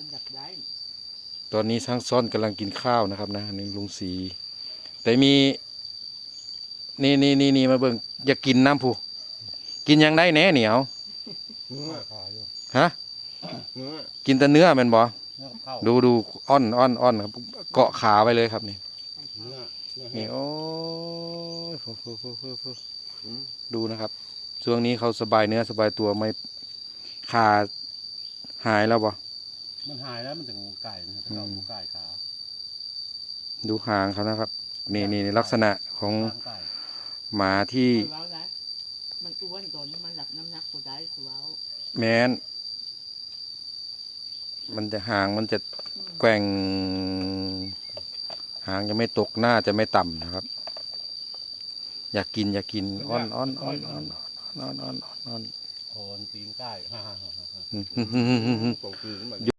คนอยากได้ตอนนี้ช่างซ่อนกำลังกินข้าวนะครับนะอันนี่ลุงสี แต่มี นี่นี่นี่นี่มาเบิ่งอยากกินน้ำผู้กินหยังได้แหน่เหนียวเนื้อขาอยู่ฮะ เนื้อกินแต่เนื้อแมันบ่เนื้อเข้าดูดูอ้อนอ้อนอ้อนครับเกาะขาไว้เลยครับนี่เนื้อเนื้อนี่แห้งโอ้ยฟูฟูฟูฟูฟูอืมดูนะครับช่วงนี้เขาสบายเนื้อสบายตัวไม่ขาหายแล้วบ่ มันหายแล้วมันถึงไก่นะถ้าเราหมูไก่ขาดูหางเขานะครับนี่นี่นี่ลักษณะของทางไก่หมาที่เว้านะมันอ้วนตอนนี้มันหลับน้ำหนักบ่ได้คือเว้าแม้น มันจะหางมันจะอืมแกว่ง หางจะไม่ตกหน้าจะไม่ต่ำนะครับ อยากกินอยากกินอ้อนอ้อนอ้อนอ้อนอ้อนอ้อนอ้อนอ้อนโคนตีนไก่ฮ่าฮ่าฮ่าฮ่าอืมตกคืนแบบ